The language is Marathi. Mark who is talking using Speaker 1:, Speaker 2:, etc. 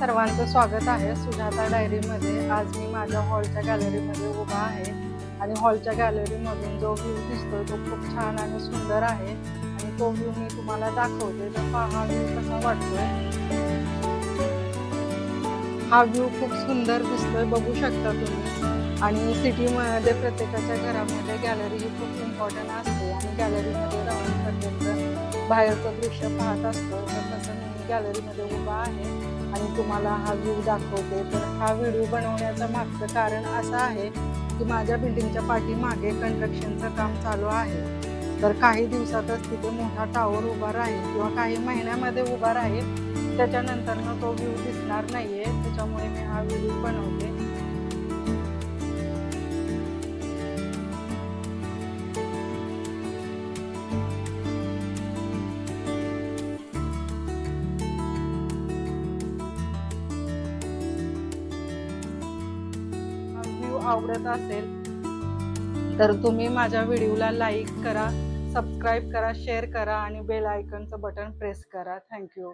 Speaker 1: सर्वांचं स्वागत आहे. सुजाता डायरीमध्ये. आज मी माझ्या हॉलच्या गॅलरीमध्ये उभा आहे. आणि हॉलच्या गॅलरीमधून जो व्ह्यू दिसतोय तो खूप छान आणि सुंदर आहे. आणि तो व्ह्यू मी तुम्हाला दाखवते. तर पहा हा व्ह्यू कसा वाटतोय. हा व्ह्यू खूप सुंदर दिसतोय बघू शकता तुम्ही. आणि सिटीमध्ये प्रत्येकाच्या घरामध्ये गॅलरी ही खूप इम्पॉर्टंट असते. आणि गॅलरीमध्ये राहून प्रत्येकजण बाहेरचं दृश्य पाहत असतो. तर तसं मी गॅलरीमध्ये उभा आहे. मी तुम्हाला हा व्ह्यू दाखवते. तर हा व्हिडिओ बनवण्याचं मागचं कारण असं आहे की माझ्या बिल्डिंगच्या पाठीमागे कन्स्ट्रक्शनचं काम चालू आहे. तर काही दिवसातच तिथे मोठा टावर उभा राहील किंवा काही महिन्यामध्ये उभा राहील. त्याच्यानंतर तो व्ह्यू दिसणार नाही आहे त्याच्यामुळे मी हा व्हिडिओ बनवते. आवडत असेल तर तुम्ही माझ्या व्हिडिओला लाईक करा सबस्क्राईब करा शेअर करा आणि बेल आयकनचं बटन प्रेस करा. Thank you